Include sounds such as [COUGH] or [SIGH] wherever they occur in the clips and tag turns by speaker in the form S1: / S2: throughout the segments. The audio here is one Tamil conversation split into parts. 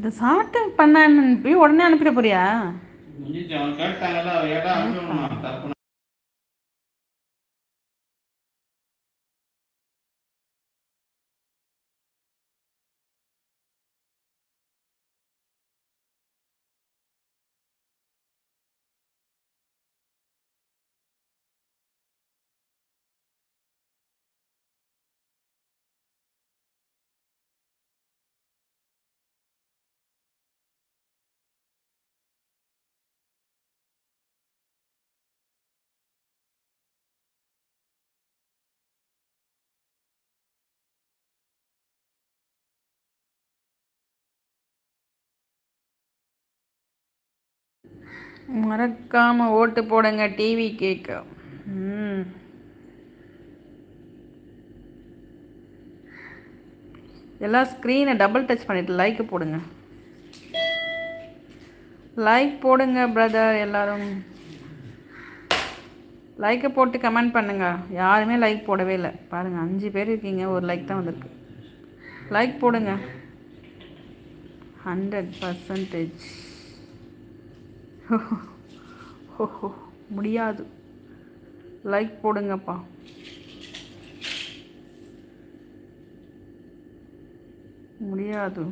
S1: அதை சாப்பிட்டு பண்ண அனுப்பி உடனே அனுப்பிட போறியா?
S2: மறக்காமல்
S1: மறக்காம ஓட்டு போடுங்க டிவி கேட்க எல்லாம் ஸ்க்ரீனை டபுள் டச் பண்ணிட்டு லைக் போடுங்க. லைக் போடுங்க பிரதர் எல்லாரும். லைக்கை போட்டு கமெண்ட் பண்ணுங்க. யாருமே லைக் போடவே இல்லை. பாருங்க அஞ்சு பேர் இருக்கீங்க ஒரு லைக் தான் வந்திருக்கு. லைக் போடுங்க. ஹண்ட்ரட் பர்சன்டேஜ் ஓஹோ முடியாது. லைக் போடுங்கப்பா. முடியாது.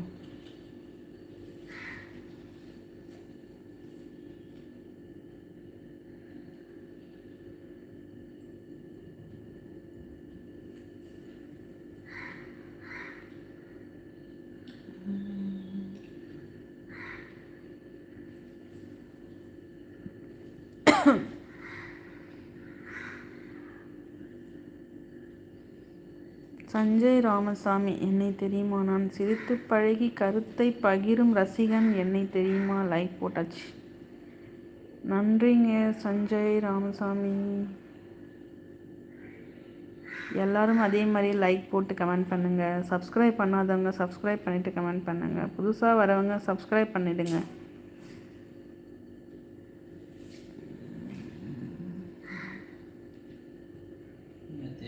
S1: சஞ்சய் ராமசாமி என்னை தெரியுமா? நான் சிரித்து பழகி கருத்தை பகிரும் ரசிகன் என்னை தெரியுமா? லைக் போட்டாச்சு. நன்றிங்க சஞ்சய் ராமசாமி. எல்லாரும் அதே மாதிரி லைக் போட்டு கமெண்ட் பண்ணுங்கள் சப்ஸ்கிரைப் பண்ணாதவங்க சப்ஸ்கிரைப் பண்ணிவிட்டு கமெண்ட் பண்ணுங்கள் புதுசாக வரவங்க சப்ஸ்கிரைப் பண்ணிவிடுங்க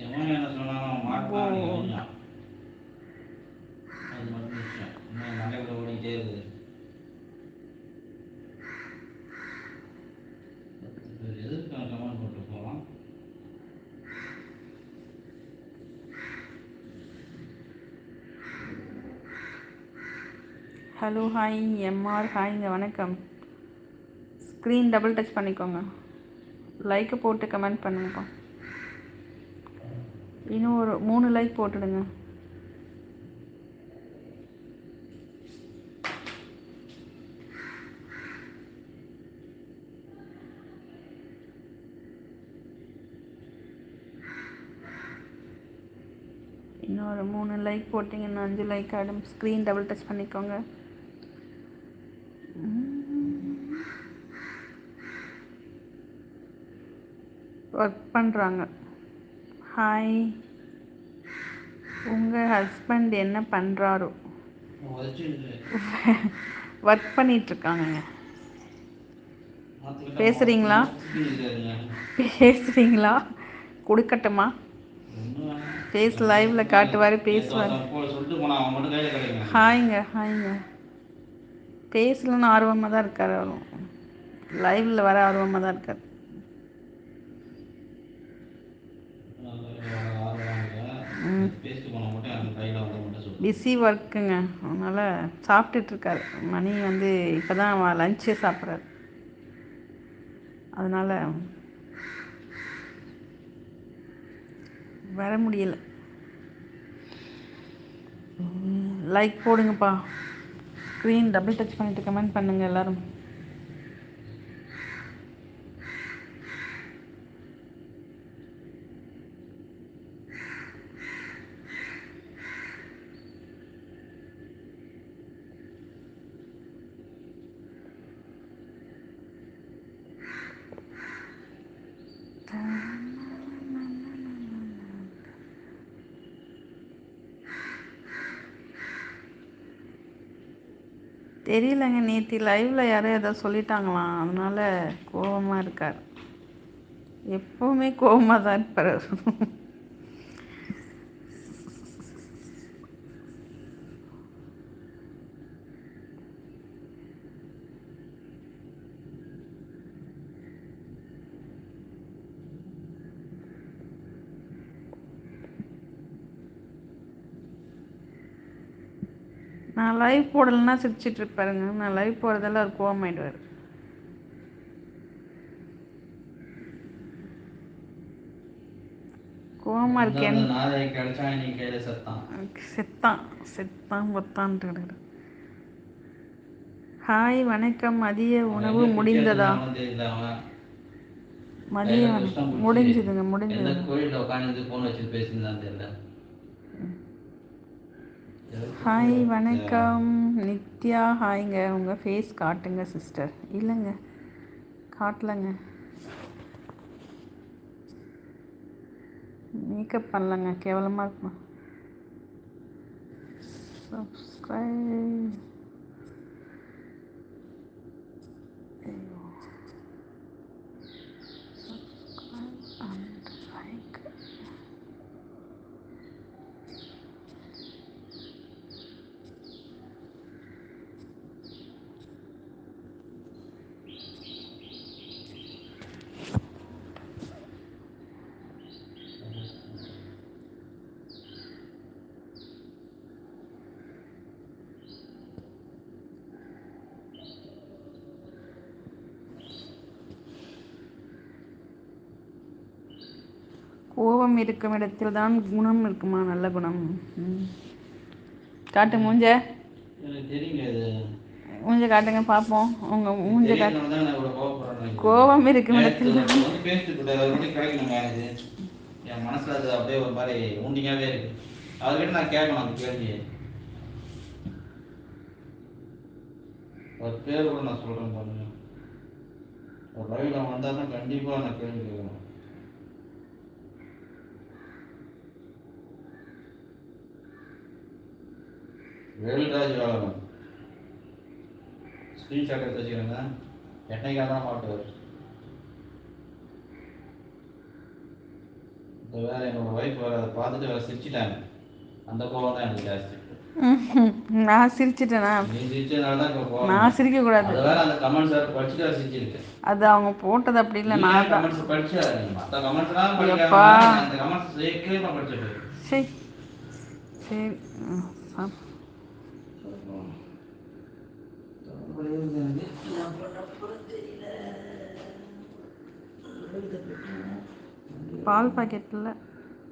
S2: என்ன போகும் அது மட்டும் விஷயம் ஓடிக்கிட்டே இருக்குது எதுக்கு கமெண்ட் போட்டு போகலாம்
S1: ஹலோ ஹாய் எம்ஆர் ஹாய்ங்க வணக்கம். ஸ்க்ரீன் டபுள் டச் பண்ணிக்கோங்க. லைக்கை போட்டு கமெண்ட் பண்ணுங்கப்பா. இன்னும் ஒரு மூணு லைக் போட்டுடுங்க. இன்னும் ஒரு மூணு லைக் போட்டிங்கன்னா அஞ்சு லைக் ஆகிடும் ஸ்க்ரீன் டபுள் டச் பண்ணிக்கோங்க. ஒர்க் பண்ணுறாங்க ஹாய் உங்கள் ஹஸ்பண்ட் என்ன பண்ணுறாரோ ஒர்க் பண்ணிகிட்ருக்காங்க
S2: பேசுகிறீங்களா
S1: பேசுகிறீங்களா கொடுக்கட்டுமா?
S2: ஒண்ணும்
S1: ஃபேஸ் லைவில் காட்டுவார் பேசுவார். ஹாய்ங்க ஹாய்ங்க பேசலன்னு ஆர்வமாக தான் இருக்கார் அவரும் லைவில் வர ஆர்வமாக தான் இருக்கார்
S2: பேசிட்டு போன மட்டும் அந்த கையில் வந்து மட்டும் சொல்லு
S1: பிஸி ஒர்க்குங்க அதனால் சாப்பிட்டுட்ருக்காரு மணி வந்து இப்போ தான் லஞ்சே சாப்பிட்றாரு. அதனால் வர முடியல. லைக் போடுங்கப்பா. ஸ்க்ரீன் டபுள் டச் பண்ணிட்டு கமெண்ட் பண்ணுங்கள் எல்லாரும். தெரியலங்க நேற்று லைவில் யாரோ ஏதோ சொல்லிட்டாங்களாம். அதனால் கோவமாக இருக்கார். எப்போவுமே கோவமாக தான் இருப்பார் நான் லைவ் போடலைன்னா சிரிச்சிட்டு இருப்பாருங்க நான் லைவ் போடுறதெல்லாம் அவர் கோவமாயிடுவார் கோவமா இருக்கேன்.
S2: செத்தான்.
S1: செத்தான். பொத்தான்ட்டு ஹாய் வணக்கம். மதிய உணவு முடிந்ததா?
S2: அவனும் தெரியல அவன்
S1: மதிய
S2: கையில
S1: உணவு
S2: புஷ்டம் பிடிச்சி
S1: முடிஞ்சதுங்க. முடிஞ்சது
S2: கோயில்ல உட்காந்து போன் வச்சு பேசியிருந்தான் தெரியல.
S1: ஹாய் வணக்கம். நித்யா ஹாய்ங்க உங்கள் ஃபேஸ் காட்டுங்க சிஸ்டர் இல்லைங்க. காட்டலைங்க. மேக்கப் பண்ணலங்க. கேவலமாக இருக்குமா? சப்ஸ்கிரைப் கோபம் இருக்கும் இடத்தில் தான் குணம் இருக்குமா? நல்ல குணம். காட்டு மூஞ்ச. மூஞ்ச காட்டுங்க பார்ப்போம் உங்கள் மூஞ்ச காட்டு கோபம் இருக்கும் இடத்தில்.
S2: என் மனசுல அது அப்படியே ஒரு மாதிரி ஊண்டிங்காவே இருக்கு. அவர்கிட்ட நான் கேட்கணும் அந்த கேள்வியை. ஒரு பேர் கூட நான் சொல்றேன் பாருங்க. ஒரு ரவில வந்தா தான் கண்டிப்பா நான் கேள்வி கேட்கணும். வேல்ராஜ் வேலவன் ஸ்க்ரீன்ஷாட் எடுத்து வச்சுக்கிறேங்க. என்னைக்காக தான் மாட்டுவார் இந்த வேற என்னோட ஒய்ஃப் வேற அதை பார்த்துட்டு வேற சிரிச்சிட்டாங்க. அந்த கோவம் தான் எனக்கு ஜாஸ்தி. [LAUGHS]
S1: நான் சிரிச்சிட்டேனா? நான்
S2: வேற சிரிச்சிருக்கு
S1: அது அவங்க போட்டது அப்படி இல்லை நான் தான்.
S2: கமெண்ட்ஸ் படிச்சு கமெண்ட்ஸ் சேர்க்கவே நான்
S1: சரி ம், சாப். பால் பாக்கெட்டில்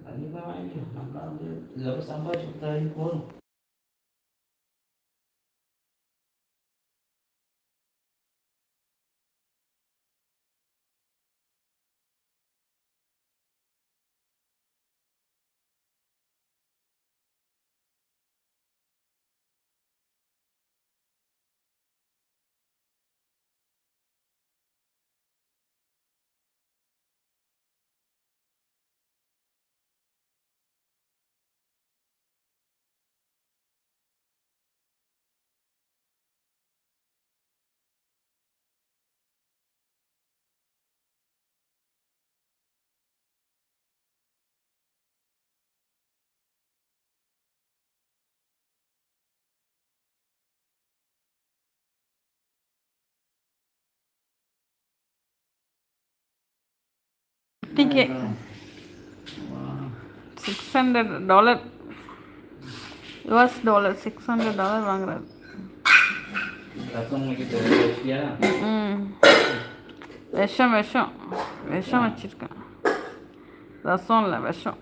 S2: கண்டிப்பா வாங்கி நம்மளால வந்து இதுக்கப்புறம் சம்பாதிச்சு போதும்
S1: fifty K six hundred dollar US dollar six hundred dollar வாங்குறாரு. ம். விஷம் விஷம். விஷம் வச்சுருக்கேன். ரசம் இல்லை விஷம்.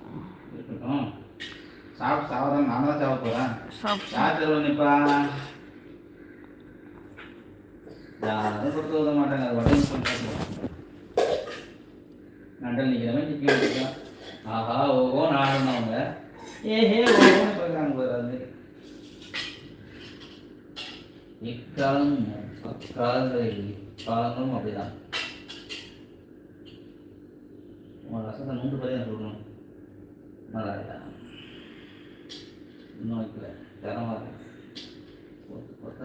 S2: சாப்பிட்டு சாப்பிட்றேன் நான் தான் சாப்பிட போகிறேன்
S1: சாப்பிட்டு
S2: யார் தெருவில் நிற்பா யாரும் கொடுத்து விட மாட்டாங்க. அது உடனே சொல்லிட்டு நண்டல் நிற்கிற மாதிரி நிற்க வேண்டியதுதான் ஆஹா ஓஹோ நான் அவங்க ஏஹே ஓஹோன்னு சொல்கிறாங்க பாரு அது. இக்காலம் அக்காலங்களில் காலங்களும் அப்படிதான். உன் ரசத்தை நூண்டு பற்றி நான் சொல்லணும் நல்லா இருக்கா? இன்னும் வைக்கல. தரமாக இருக்கு.